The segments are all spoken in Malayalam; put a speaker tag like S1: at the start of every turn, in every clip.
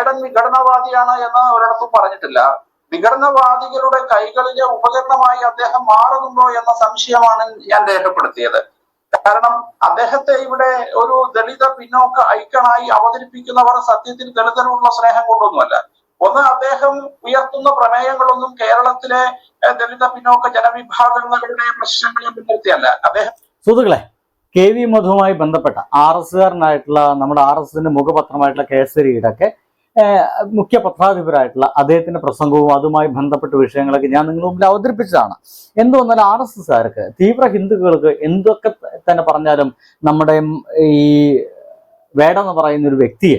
S1: വേടൻ വിഘടനവാദിയാണ് എന്ന് ഒരിടത്തും പറഞ്ഞിട്ടില്ല. വിഘടനവാദികളുടെ കൈകളിലെ ഉപകരണമായി അദ്ദേഹം മാറുന്നുണ്ടോ എന്ന സംശയമാണ് ഞാൻ രേഖപ്പെടുത്തിയത്. കാരണം അദ്ദേഹത്തെ ഇവിടെ ഒരു ദളിത പിന്നോക്ക ഐക്കണായി അവതരിപ്പിക്കുന്നവർ സത്യത്തിൽ ദളിതരോടുള്ള സ്നേഹം കൊണ്ടൊന്നുമല്ല. ഒന്ന് അദ്ദേഹം ഉയർത്തുന്ന പ്രമേയങ്ങളൊന്നും കേരളത്തിലെ ദളിത പിന്നോക്ക ജനവിഭാഗങ്ങളുടെ പ്രശ്നങ്ങളെ മുൻനിർത്തിയല്ല. അദ്ദേഹം
S2: സുഹൃത്തുക്കളെ കെ വി മധുവുമായി ബന്ധപ്പെട്ട ആർ എസ്സുകാരനായിട്ടുള്ള നമ്മുടെ ആർ എസ് എസിന്റെ മുഖപത്രമായിട്ടുള്ള കേസരിയുടെ ഒക്കെ ഏഹ്, മുഖ്യ പത്രാധിപരായിട്ടുള്ള അദ്ദേഹത്തിന്റെ പ്രസംഗവും അതുമായി ബന്ധപ്പെട്ട വിഷയങ്ങളൊക്കെ ഞാൻ നിങ്ങളുടെ മുമ്പിൽ അവതരിപ്പിച്ചതാണ്. എന്ത് വന്നാലും ആർ എസ് എസ്സുകാർക്ക് തീവ്ര ഹിന്ദുക്കൾക്ക് എന്തൊക്കെ തന്നെ പറഞ്ഞാലും നമ്മുടെ ഈ വേടെന്ന് പറയുന്ന ഒരു വ്യക്തിയെ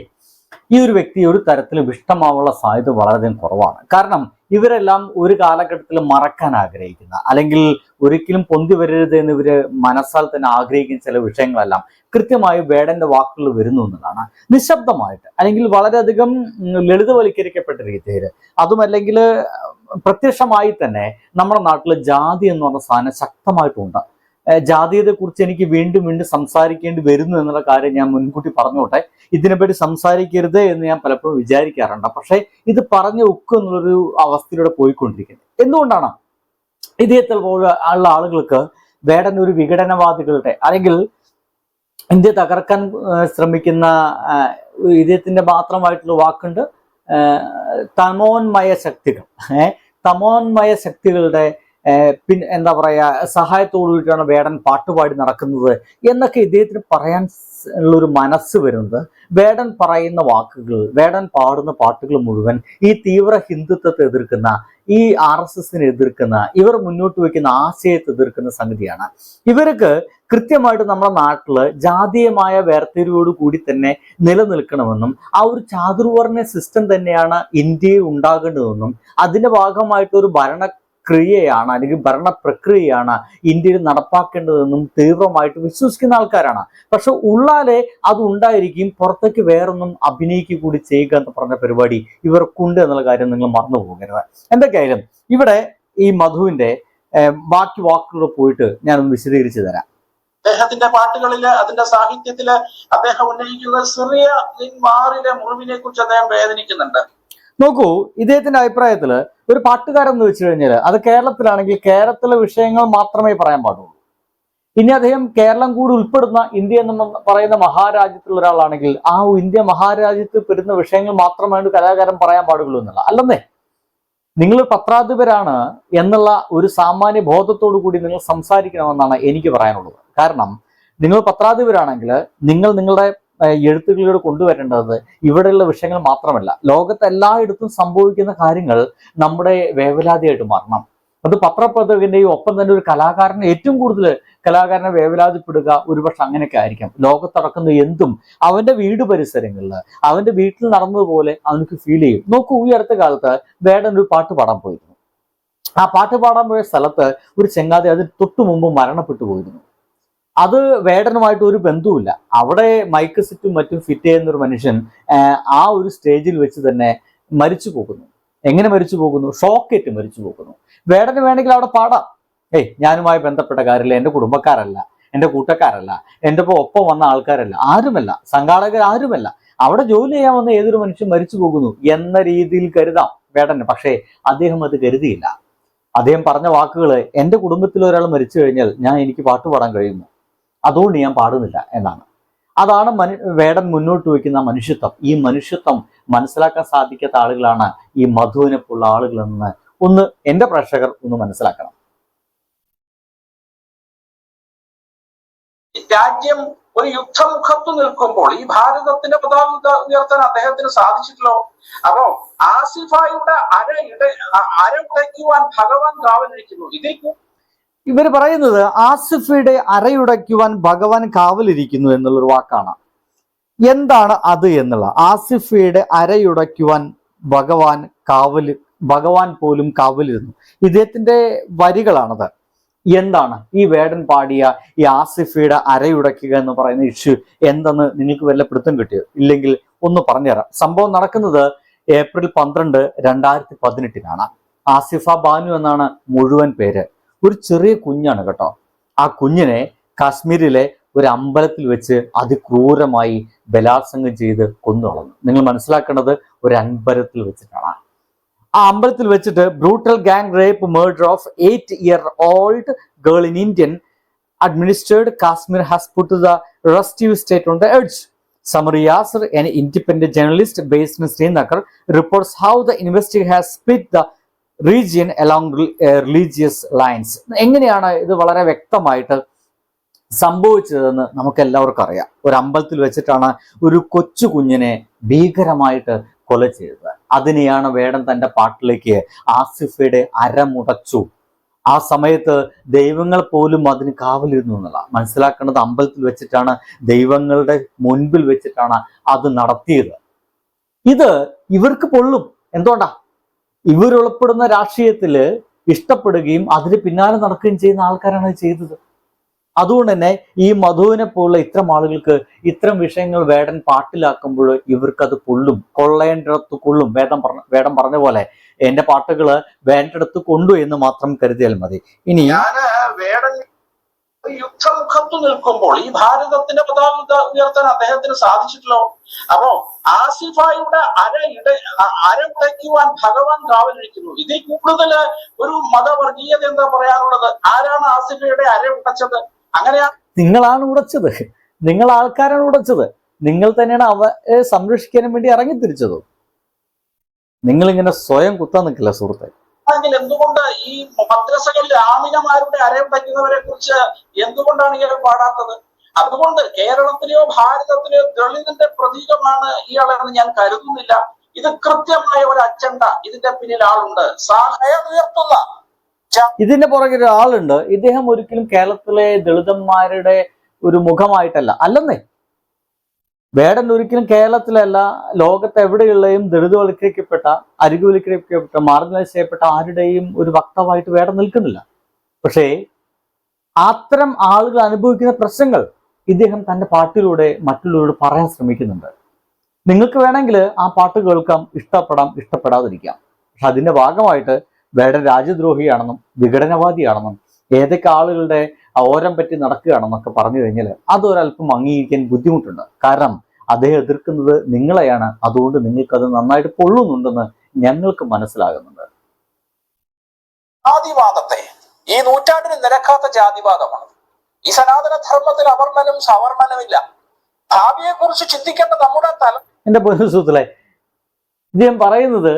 S2: ഈ ഒരു വ്യക്തി ഒരു തരത്തിലും ഇഷ്ടമാവുള്ള സാധ്യത വളരെയധികം കുറവാണ്. കാരണം ഇവരെല്ലാം ഒരു കാലഘട്ടത്തിൽ മറക്കാൻ ആഗ്രഹിക്കുന്ന അല്ലെങ്കിൽ ഒരിക്കലും പൊന്തി വരരുത് എന്ന് ഇവർ മനസ്സാൽ തന്നെ ആഗ്രഹിക്കുന്ന ചില വിഷയങ്ങളെല്ലാം കൃത്യമായി വേടന്റെ വാക്കുകൾ വരുന്നു എന്നതാണ് നിശബ്ദമായിട്ട് അല്ലെങ്കിൽ വളരെയധികം ലളിതവൽക്കരിക്കപ്പെട്ട രീതിയിൽ അതുമല്ലെങ്കിൽ പ്രത്യക്ഷമായി തന്നെ നമ്മുടെ നാട്ടിൽ ജാതി എന്ന് പറഞ്ഞ സാധനം ശക്തമായിട്ടുണ്ട്. ഏഹ് കുറിച്ച് എനിക്ക് വീണ്ടും വീണ്ടും സംസാരിക്കേണ്ടി വരുന്നു എന്നുള്ള കാര്യം ഞാൻ മുൻകൂട്ടി പറഞ്ഞോട്ടെ. ഇതിനെപ്പറ്റി സംസാരിക്കരുത് എന്ന് ഞാൻ പലപ്പോഴും വിചാരിക്കാറുണ്ട്. പക്ഷേ ഇത് പറഞ്ഞു ഉക്കും എന്നുള്ളൊരു അവസ്ഥയിലൂടെ പോയിക്കൊണ്ടിരിക്കുന്നത് എന്തുകൊണ്ടാണ്? ഇദ്ദേഹത്തിൽ ഉള്ള ആളുകൾക്ക് വേടൻ ഒരു വിഘടനവാദികളുടെ അല്ലെങ്കിൽ ഇന്ത്യ തകർക്കാൻ ശ്രമിക്കുന്ന ഇദ്ദേഹത്തിന്റെ മാത്രമായിട്ടുള്ള വാക്കുണ്ട് തമോന്മയ ശക്തികൾ. തമോന്മയ ശക്തികളുടെ പിൻ എന്താ പറയുക സഹായത്തോടു കൂടിയിട്ടാണ് വേടൻ പാട്ടുപാടി നടക്കുന്നത് എന്നൊക്കെ ഇദ്ദേഹത്തിന് പറയാൻ ഉള്ള ഒരു മനസ്സ് വരുന്നത്. വേടൻ പറയുന്ന വാക്കുകൾ വേടൻ പാടുന്ന പാട്ടുകൾ മുഴുവൻ ഈ തീവ്ര ഹിന്ദുത്വത്തെ എതിർക്കുന്ന ഈ ആർ എസ് എസിനെ എതിർക്കുന്ന ഇവർ മുന്നോട്ട് വയ്ക്കുന്ന ആശയത്തെ എതിർക്കുന്ന സംഗതിയാണ്. ഇവർക്ക് കൃത്യമായിട്ട് നമ്മുടെ നാട്ടിൽ ജാതീയമായ വേർതിരിവോട് കൂടി തന്നെ നിലനിൽക്കണമെന്നും ആ ഒരു ചാതുർവർണ സിസ്റ്റം തന്നെയാണ് ഇന്ത്യയിൽ ഉണ്ടാകേണ്ടതെന്നും അതിന്റെ ഭാഗമായിട്ട് ഒരു ഭരണ ക്രിയയാണ് അല്ലെങ്കിൽ ഭരണ പ്രക്രിയയാണ് ഇന്ത്യയിൽ നടപ്പാക്കേണ്ടതെന്നും തീവ്രമായിട്ട് വിശ്വസിക്കുന്ന ആൾക്കാരാണ്. പക്ഷെ ഉള്ളാലെ അത് ഉണ്ടായിരിക്കും പുറത്തേക്ക് വേറൊന്നും അഭിനയിക്കുക കൂടി ചെയ്യുക എന്ന് പറഞ്ഞ പരിപാടി ഇവർക്കുണ്ട് എന്നുള്ള കാര്യം നിങ്ങൾ മറന്നു പോകരുത്. എന്തൊക്കെയായാലും ഇവിടെ ഈ മധുവിന്റെ ബാക്കി വാക്കുകൾ പോയിട്ട് ഞാനൊന്ന് വിശദീകരിച്ചു തരാം.
S1: അദ്ദേഹത്തിന്റെ പാട്ടുകളിൽ അതിന്റെ സാഹിത്യത്തിൽ അദ്ദേഹം ഉന്നയിക്കുന്ന സിറിയ മാറിലെ മുറിവിനെ കുറിച്ച് അദ്ദേഹം വേദനിക്കുന്നുണ്ട്.
S2: നോക്കൂ ഇദ്ദേഹത്തിന്റെ അഭിപ്രായത്തിൽ ഒരു പാട്ടുകാരൻ എന്ന് വെച്ച് കഴിഞ്ഞാൽ അത് കേരളത്തിലാണെങ്കിൽ കേരളത്തിലെ വിഷയങ്ങൾ മാത്രമേ പറയാൻ പാടുള്ളൂ. ഇനി അദ്ദേഹം കേരളം കൂടി ഉൾപ്പെടുന്ന ഇന്ത്യ എന്ന് പറയുന്ന മഹാരാജ്യത്തുള്ള ഒരാളാണെങ്കിൽ ആ ഇന്ത്യ മഹാരാജ്യത്ത് പെടുന്ന വിഷയങ്ങൾ മാത്രമാണ് കലാകാരൻ പറയാൻ പാടുള്ളൂ എന്നുള്ള അല്ലെന്നേ. നിങ്ങൾ പത്രാധിപരാണ് എന്നുള്ള ഒരു സാമാന്യ ബോധത്തോടു കൂടി നിങ്ങൾ സംസാരിക്കണമെന്നാണ് എനിക്ക് പറയാനുള്ളത്. കാരണം നിങ്ങൾ പത്രാധിപരാണെങ്കിൽ നിങ്ങൾ നിങ്ങളുടെ എഴുത്തുകളിലൂടെ കൊണ്ടുവരേണ്ടത് ഇവിടെയുള്ള വിഷയങ്ങൾ മാത്രമല്ല. ലോകത്ത് എല്ലായിടത്തും സംഭവിക്കുന്ന കാര്യങ്ങൾ നമ്മുടെ വേവലാതിയായിട്ട് മാറണം. അത് പത്രപ്രവർത്തകന്റെയും ഒപ്പം തന്നെ ഒരു കലാകാരനെ ഏറ്റവും കൂടുതൽ കലാകാരനെ വേവലാതിപ്പെടുക ഒരുപക്ഷെ അങ്ങനെയൊക്കെ ആയിരിക്കാം. ലോകത്ത് നടക്കുന്ന എന്തും അവന്റെ വീട് പരിസരങ്ങളിൽ അവന്റെ വീട്ടിൽ നടന്നതുപോലെ അവനക്ക് ഫീൽ ചെയ്യും. നോക്കൂ ഈ അടുത്ത കാലത്ത് വേടൻ ഒരു പാട്ട് പാടാൻ പോയിരുന്നു. ആ പാട്ട് പാടാൻ പോയ സ്ഥലത്ത് ഒരു ചെങ്ങാതി അതിന് തൊട്ടു മുമ്പ് മരണപ്പെട്ടു പോയിരുന്നു. അത് വേടനുമായിട്ട് ഒരു ബന്ധവുമില്ല. അവിടെ മൈക്ക് സെറ്റും മറ്റും ഫിറ്റ് ചെയ്യുന്ന ഒരു മനുഷ്യൻ ആ ഒരു സ്റ്റേജിൽ വെച്ച് തന്നെ മരിച്ചു പോകുന്നു. എങ്ങനെ മരിച്ചു പോകുന്നു? ഷോക്കേറ്റ് മരിച്ചു പോകുന്നു. വേടന് വേണമെങ്കിൽ അവിടെ പാടാം. ഏയ് ഞാനുമായി ബന്ധപ്പെട്ട കാര്യമില്ല. എന്റെ കുടുംബക്കാരല്ല എന്റെ കൂട്ടക്കാരല്ല എന്റെ ഒപ്പം ഒപ്പം വന്ന ആൾക്കാരല്ല ആരുമല്ല സംഘാടകർ ആരുമല്ല. അവിടെ ജോലി ചെയ്യാൻ വന്ന ഏതൊരു മനുഷ്യൻ മരിച്ചു പോകുന്നു എന്ന രീതിയിൽ കരുതാം വേടന്. പക്ഷേ അദ്ദേഹം അത് കരുതിയില്ല. അദ്ദേഹം പറഞ്ഞ വാക്കുകൾ എന്റെ കുടുംബത്തിൽ ഒരാൾ മരിച്ചു കഴിഞ്ഞാൽ ഞാൻ എനിക്ക് പാട്ട് പാടാൻ കഴിയുമോ? അതുകൊണ്ട് ഞാൻ പാടുന്നില്ല എന്നാണ്. അതാണ് മനു വേടൻ മുന്നോട്ട് വയ്ക്കുന്ന മനുഷ്യത്വം. ഈ മനുഷ്യത്വം മനസ്സിലാക്കാൻ സാധിക്കാത്ത ആളുകളാണ് ഈ മധുവിനെ പോലുള്ള ആളുകളെന്ന് ഒന്ന് എന്റെ പ്രേക്ഷകർ ഒന്ന് മനസ്സിലാക്കണം.
S1: രാജ്യം ഒരു യുദ്ധമുഖത്ത് നിൽക്കുമ്പോൾ ഈ ഭാരതത്തിന്റെ പതാക ഉയർത്ത- ഉയർത്താൻ അദ്ദേഹത്തിന് സാധിച്ചിട്ടല്ലോ അപ്പോ ആസിഫായുടെ അര ഇട അര ഉടയ്ക്കുവാൻ ഭഗവാൻ കാവലിരിക്കുന്നു? ഇതിൽ
S2: ഇവർ പറയുന്നത് ആസിഫയുടെ അരയുടയ്ക്കുവാൻ ഭഗവാൻ കാവലിരിക്കുന്നു എന്നുള്ളൊരു വാക്കാണ്. എന്താണ് അത് എന്നുള്ള? ആസിഫയുടെ അരയുടയ്ക്കുവാൻ ഭഗവാൻ കാവൽ ഭഗവാൻ പോലും കാവലിരുന്നു. ഇദ്ദേഹത്തിന്റെ വരികളാണത്. എന്താണ്? ഈ വേടൻ പാടിയ ഈ ആസിഫയുടെ അരയുടയ്ക്കുക എന്ന് പറയുന്ന ഇഷ്യൂ എന്തെന്ന് നിങ്ങൾക്ക് വല്ല പിടുത്തം കിട്ടിയോ? ഇല്ലെങ്കിൽ ഒന്ന് പറഞ്ഞുതരാം. സംഭവം നടക്കുന്നത് ഏപ്രിൽ പന്ത്രണ്ട് രണ്ടായിരത്തി പതിനെട്ടിനാണ്. ആസിഫ ബാനു എന്നാണ് മുഴുവൻ പേര്. ഒരു ചെറിയ കുഞ്ഞാണ് കേട്ടോ. ആ കുഞ്ഞിനെ കാശ്മീരിലെ ഒരു അമ്പലത്തിൽ വെച്ച് അതിക്രൂരമായി ബലാത്സംഗം ചെയ്ത് കൊന്നുകളഞ്ഞു നിങ്ങൾ മനസ്സിലാക്കേണ്ടത് ഒരു അമ്പലത്തിൽ വെച്ചിട്ടാണ്. ആ അമ്പലത്തിൽ വെച്ചിട്ട് brutal gang rape murder of eight year old girl in Indian administered Kashmir has put the restive state on the edge summary Yasser, an independent journalist based in Srinagar, reports how the has split the region along religious lines. എങ്ങനെയാണ് ഇത് വളരെ വ്യക്തമായിട്ട് സംഭവിച്ചതെന്ന് നമുക്ക് എല്ലാവർക്കും അറിയാം. ഒരു അമ്പലത്തിൽ വെച്ചിട്ടാണ് ഒരു കൊച്ചു കുഞ്ഞിനെ ഭീകരമായിട്ട് കൊല ചെയ്തത്. അതിനെയാണ് വേടൻ തന്റെ പാട്ടിലേക്ക് ആസിഫയുടെ അരമുടച്ചു. ആ സമയത്ത് ദൈവങ്ങൾ പോലും അതിന് കാവലിരുന്നു എന്നുള്ള മനസ്സിലാക്കേണ്ടത് അമ്പലത്തിൽ വെച്ചിട്ടാണ് ദൈവങ്ങളുടെ മുൻപിൽ വെച്ചിട്ടാണ് അത് നടത്തിയത്. ഇത് ഇവർക്ക് പൊള്ളും. എന്തുകൊണ്ടാ? ഇവരുൾപ്പെടുന്ന രാഷ്ട്രീയത്തിൽ ഇഷ്ടപ്പെടുകയും അതിന് പിന്നാലെ നടക്കുകയും ചെയ്യുന്ന ആൾക്കാരാണ് ചെയ്തത്. അതുകൊണ്ട് തന്നെ ഈ മധുവിനെ പോലുള്ള ഇത്തരം ആളുകൾക്ക് ഇത്തരം വിഷയങ്ങൾ വേടൻ പാട്ടിലാക്കുമ്പോൾ ഇവർക്കത് കൊള്ളും. കൊള്ളേണ്ടടത്ത് കൊള്ളും. വേദം പറഞ്ഞ വേടം പറഞ്ഞ പോലെ എന്റെ പാട്ടുകൾ വേണ്ടടുത്ത് കൊണ്ടു എന്ന് മാത്രം കരുതിയാൽ മതി. ഇനി
S1: വേടൻ യുദ്ധമുഖത്ത് നിൽക്കുമ്പോൾ ഈ ഭാരതത്തിന്റെ പതാക ഉയർത്ത- ഉയർത്താൻ അദ്ദേഹത്തിന് സാധിച്ചിട്ടല്ലോ അപ്പോ ആസിഫായുടെ അര ഇട അര ഉടയ്ക്കുവാൻ ഭഗവാൻ കാവലിരിക്കുന്നു. ഇതിൽ കൂടുതൽ ഒരു മതവർഗീയത എന്താ പറയാനുള്ളത്? ആരാണ് ആസിഫയുടെ അര ഉടച്ചത്? അങ്ങനെയാണ്
S2: നിങ്ങളാണ് ഉടച്ചത്. നിങ്ങൾ ആൾക്കാരാണ് ഉടച്ചത്. നിങ്ങൾ തന്നെയാണ് അവരെ സംരക്ഷിക്കാനും വേണ്ടി ഇറങ്ങി തിരിച്ചത്. നിങ്ങൾ ഇങ്ങനെ സ്വയം കുത്താൻ നിൽക്കില്ല സുഹൃത്തെ.
S1: എന്തുകൊണ്ട് ഈ മദ്രസകളിൽ ആമിനമാരുടെ അരയുടയ്ക്കുന്നവരെ കുറിച്ച് എന്തുകൊണ്ടാണ് ഇയാൾ പാടാത്തത്? അതുകൊണ്ട് കേരളത്തിലെയോ ഭാരതത്തിലെയോ ദളിതന്റെ പ്രതീകമാണ് ഇയാളെന്ന് ഞാൻ കരുതുന്നില്ല. ഇത് കൃത്യമായ ഒരു അജണ്ട ഇതിന്റെ പിന്നിൽ ആളുണ്ട്. സാഹയം ഉയർത്തുന്ന
S2: ഇതിന്റെ പുറകെ ഒരാളുണ്ട് ഇദ്ദേഹം ഒരിക്കലും കേരളത്തിലെ ദളിതന്മാരുടെ ഒരു മുഖമായിട്ടല്ല. അല്ലെന്നേ? വേടൻ ഒരിക്കലും കേരളത്തിലല്ല ലോകത്ത് എവിടെയുള്ളയും ദളിതവൽക്കരിക്കപ്പെട്ട അരികുവൽക്കരിക്കപ്പെട്ട മാർജിനലൈസ് ചെയ്യപ്പെട്ട ആരുടെയും ഒരു വക്താവായിട്ട് വേടൻ നിൽക്കുന്നില്ല. പക്ഷേ അത്തരം ആളുകൾ അനുഭവിക്കുന്ന പ്രശ്നങ്ങൾ ഇദ്ദേഹം തന്റെ പാട്ടിലൂടെ മറ്റുള്ളവരോട് പറയാൻ ശ്രമിക്കുന്നുണ്ട്. നിങ്ങൾക്ക് വേണമെങ്കിൽ ആ പാട്ട് കേൾക്കാം ഇഷ്ടപ്പെടാം ഇഷ്ടപ്പെടാതിരിക്കാം. പക്ഷെ അതിന്റെ ഭാഗമായിട്ട് വേടൻ രാജ്യദ്രോഹിയാണെന്നും വിഘടനവാദിയാണെന്നും ഏതൊക്കെ ആളുകളുടെ ഓരം പറ്റി നടക്കുകയാണെന്നൊക്കെ പറഞ്ഞു കഴിഞ്ഞാൽ അതൊരല്പം അംഗീകരിക്കാൻ ബുദ്ധിമുട്ടുണ്ട്. കാരണം അദ്ദേഹം എതിർക്കുന്നത് നിങ്ങളെയാണ്. അതുകൊണ്ട് നിങ്ങൾക്കത് നന്നായിട്ട് പൊള്ളുന്നുണ്ടെന്ന് ഞങ്ങൾക്ക് മനസ്സിലാകുന്നുണ്ട്.
S1: ജാതിവാദത്തെ. ഈ നൂറ്റാണ്ടിന് നിരക്കാത്ത ജാതിവാദമാണ്. ഈ സനാതന ധർമ്മത്തിൽ അവർണനും സവർണനുമില്ല ഭാവിയെ കുറിച്ച് ചിന്തിക്കേണ്ട നമ്മുടെ തല
S2: എന്റെ സുഹൃത്തുക്കളെ ഇദ്ദേഹം പറയുന്നത്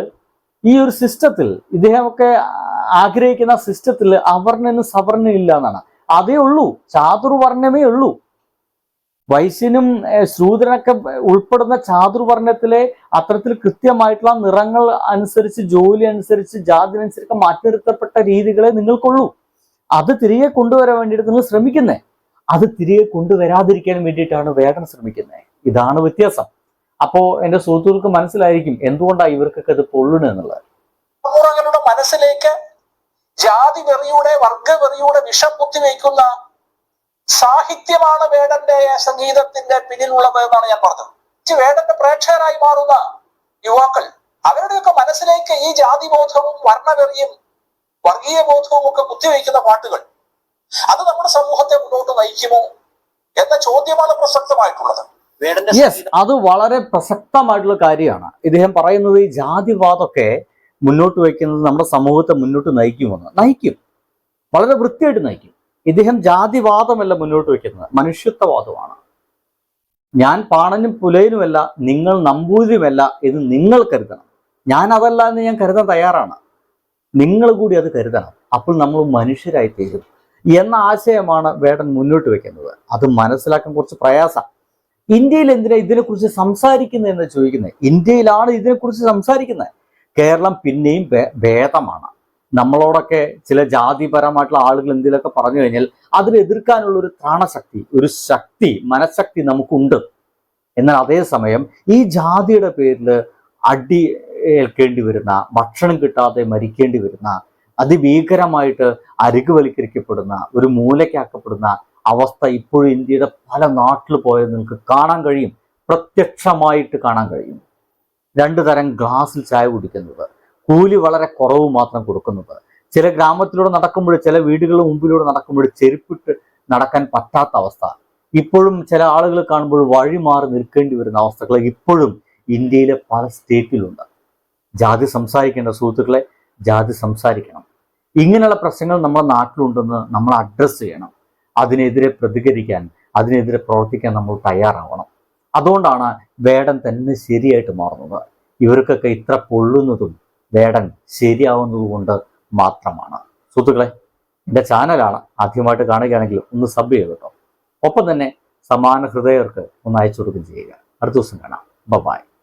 S2: ഈ ഒരു സിസ്റ്റത്തിൽ ഇദ്ദേഹമൊക്കെ ആഗ്രഹിക്കുന്ന സിസ്റ്റത്തിൽ അവർണനും സവർണനും ഇല്ല എന്നാണ്. അതേ ഉള്ളൂ ചാതുർവർണമേ ഉള്ളൂ. വൈശ്യനും ശൂദ്രനൊക്കെ ഉൾപ്പെടുന്ന ചാതുർവർണത്തിലെ അത്തരത്തിൽ കൃത്യമായിട്ടുള്ള നിറങ്ങൾ അനുസരിച്ച് ജോലി അനുസരിച്ച് ജാതി അനുസരിച്ച് മാറ്റി നിർത്തപ്പെട്ട രീതികളെ നിങ്ങൾക്കുള്ളൂ. അത് തിരികെ കൊണ്ടുവരാൻ വേണ്ടിയിട്ട് നിങ്ങൾ ശ്രമിക്കുന്നേ. അത് തിരികെ കൊണ്ടുവരാതിരിക്കാൻ വേണ്ടിയിട്ടാണ് വേദന ശ്രമിക്കുന്നത് ഇതാണ് വ്യത്യാസം. അപ്പോ എന്റെ സുഹൃത്തുക്കൾക്ക് മനസ്സിലായിരിക്കും എന്തുകൊണ്ടാണ് ഇവർക്കൊക്കെ ഇത് പൊള്ളണ എന്നുള്ളത്.
S1: മനസ്സിലേക്ക് ജാതി വെറിയുടെ വർഗവെറിയുടെ വിഷം കുത്തിവെക്കുന്ന സാഹിത്യമാണ് വേടന്റെ സംഗീതത്തിന്റെ പിന്നിലുള്ളത് എന്നാണ് ഞാൻ പറഞ്ഞത്. വേടന്റെ പ്രേക്ഷകരായി മാറുന്ന യുവാക്കൾ അവരുടെയൊക്കെ മനസ്സിലേക്ക് ഈ ജാതിബോധവും വർണവെറിയും വർഗീയ ബോധവും ഒക്കെ കുത്തിവെക്കുന്ന പാട്ടുകൾ. അത് നമ്മുടെ സമൂഹത്തെ മുന്നോട്ട് നയിക്കുമോ എന്ന ചോദ്യമാണ് പ്രസക്തമായിട്ടുള്ളത്.
S2: യെസ് അത് വളരെ പ്രസക്തമായിട്ടുള്ള കാര്യമാണ്. ഇദ്ദേഹം പറയുന്നത് ഈ ജാതിവാദമൊക്കെ മുന്നോട്ട് വയ്ക്കുന്നത് നമ്മുടെ സമൂഹത്തെ മുന്നോട്ട് നയിക്കുമെന്ന്. നയിക്കും. വളരെ വൃത്തിയായിട്ട് നയിക്കും. ഇദ്ദേഹം ജാതിവാദമല്ല മുന്നോട്ട് വയ്ക്കുന്നത്. മനുഷ്യത്വവാദമാണ് ഞാൻ പാണനും പുലയനുമല്ല നിങ്ങൾ നമ്പൂതിരിയുമല്ല എന്ന് നിങ്ങൾ കരുതണം. ഞാൻ അതല്ല എന്ന് ഞാൻ കരുതാൻ തയ്യാറാണ്. നിങ്ങൾ കൂടി അത് കരുതണം. അപ്പോൾ നമ്മൾ മനുഷ്യരായി തീരും. എന്ന ആശയമാണ് വേടൻ മുന്നോട്ട് വെക്കുന്നത്. അത് മനസ്സിലാക്കാൻ കുറച്ച് പ്രയാസം. ഇന്ത്യയിൽ എന്തിനാ ഇതിനെക്കുറിച്ച് സംസാരിക്കുന്നത് എന്ന് ചോദിക്കുന്നത്? ഇന്ത്യയിലാണ് ഇതിനെക്കുറിച്ച് സംസാരിക്കുന്നത്. കേരളം പിന്നെയും ഭേദമാണ് നമ്മളോടൊക്കെ ചില ജാതിപരമായിട്ടുള്ള ആളുകൾ എന്തെങ്കിലുമൊക്കെ പറഞ്ഞു കഴിഞ്ഞാൽ അതിനെ എതിർക്കാനുള്ള ഒരു ത്രാണശക്തി ഒരു ശക്തി മനഃശക്തി നമുക്കുണ്ട്. എന്നാൽ അതേസമയം ഈ ജാതിയുടെ പേരിൽ അടി ഏൽക്കേണ്ടി വരുന്ന ഭക്ഷണം കിട്ടാതെ മരിക്കേണ്ടി വരുന്ന അതിഭീകരമായിട്ട് അരികുവൽക്കരിക്കപ്പെടുന്ന ഒരു മൂലയ്ക്കാക്കപ്പെടുന്ന അവസ്ഥ ഇപ്പോഴും ഇന്ത്യയുടെ പല നാട്ടിൽ പോയത് നിങ്ങൾക്ക് കാണാൻ കഴിയും. പ്രത്യക്ഷമായിട്ട് കാണാൻ കഴിയും. രണ്ടു തരം ഗ്ലാസ്സിൽ ചായ കുടിക്കുന്നത് കൂലി വളരെ കുറവ് മാത്രം കൊടുക്കുന്നത്. ചില ഗ്രാമത്തിലൂടെ നടക്കുമ്പോൾ ചില വീടുകളുടെ മുമ്പിലൂടെ നടക്കുമ്പോൾ ചെരുപ്പിട്ട് നടക്കാൻ പറ്റാത്ത അവസ്ഥ. ഇപ്പോഴും ചില ആളുകൾ കാണുമ്പോൾ വഴി മാറി നിൽക്കേണ്ടി വരുന്ന അവസ്ഥകൾ ഇപ്പോഴും ഇന്ത്യയിലെ പല സ്റ്റേറ്റിലുണ്ട്. ജാതി സംസാരിക്കേണ്ട സുഹൃത്തുക്കളെ ജാതി സംസാരിക്കണം. ഇങ്ങനെയുള്ള പ്രശ്നങ്ങൾ നമ്മുടെ നാട്ടിലുണ്ടെന്ന് നമ്മൾ അഡ്രസ്സ് ചെയ്യണം. അതിനെതിരെ പ്രതികരിക്കാൻ അതിനെതിരെ പ്രവർത്തിക്കാൻ നമ്മൾ തയ്യാറാവണം. അതുകൊണ്ടാണ് വേടൻ തന്നെ ശരിയായിട്ട് മാറുന്നത്. ഇവർക്കൊക്കെ ഇത്ര പൊള്ളുന്നതും വേടൻ ശരിയാവുന്നത് കൊണ്ട് മാത്രമാണ്. സുഹൃത്തുക്കളെ എന്റെ ചാനലാണ് ആദ്യമായിട്ട് കാണുകയാണെങ്കിൽ ഒന്ന് സബ് ചെയ്ത് കേട്ടോ. ഒപ്പം തന്നെ സമാന ഹൃദയർക്ക് ഒന്ന് അയച്ചു കൊടുക്കുകയും ചെയ്യുക. അടുത്ത ദിവസം കാണാം. ബൈ